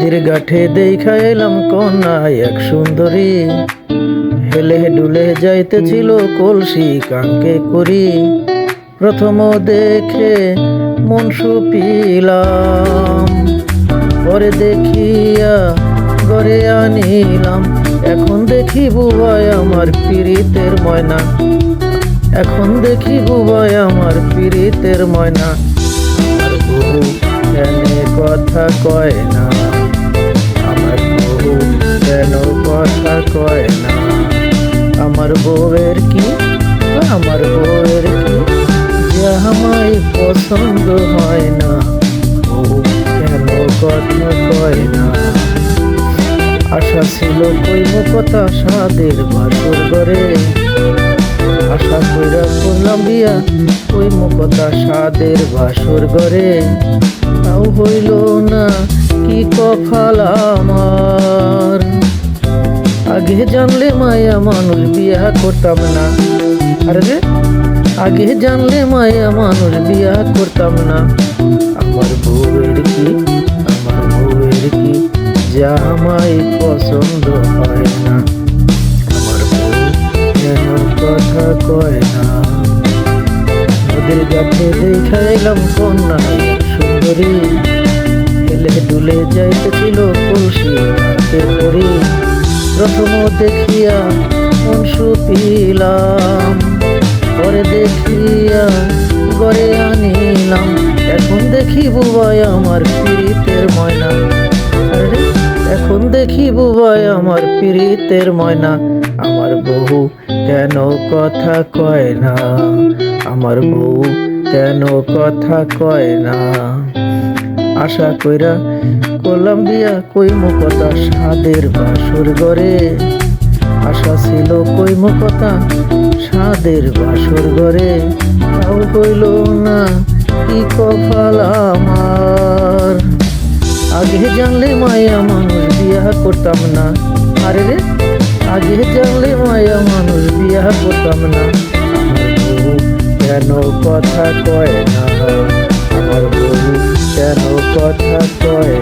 নদীর গাঠে দেখা এলাম কন্যা এক সুন্দরী। হেলে ডুলে যাইতেছিল কলসি কাঙ্কে করি। প্রথম দেখে মন সুপিলাম। পরে দেখিয়া ঘরে আনিলাম। এখন দেখি বুবাই আমার পীড়িতের ময়না। এখন দেখি বুবাই আমার পীড়িতের ময়না। কথা কয় না। কথা কয় না? আমার বউয়ের কি? আমার বউয়ের কি? আমায় পছন্দ হয় না কেন কথা কয় না? আশা ছিল কইম কথা সাদের বাসর ঘরে। আশা কইরা করলাম বিয়া ওই মুখতা সাদের বাসর ঘরে। তাও হইল না, কি কফাল আমার আগে জানলে মায়া মানুষ বিয়া করতাম না। আরে রে, আগে জানলে মায়া মানুষ বিয়া করতাম না। আমার বউয়ের কি, আমার বউয়ের কি যা আমায় পছন্দ হয় না। আমার বউ কেন কথা কয় না? নদীর গাছে দেখা কন্যা সুন্দরী। হেলে ডুলে যাইতেছিল কলসি প্রথম দেখিয়া মন সুপিলাম। পরে দেখিয়া গড়ে আনিলাম। এখন দেখি বুবাই আমার পীড়িতের ময়না। এখন দেখি বুবাই আমার পীড়িতের ময়না। আমার বহু কেন কথা কয় না? আমার বউ কেন কথা কয় না? আশা কইরা কলাম্বিয়া কইমো কথা সাদের বাসর ঘরে। আশা ছিল কইমো কথা সাদের বাসর ঘরে। তাও কইল না, কি কপাল আমার? আগে জানলে মায়া মানুষ বিয়া করতাম না। আরে রে, আগে জানলে মায়া মানুষ বিয়া করতাম না। কেন কথা কয় না। আমার কথা কয় না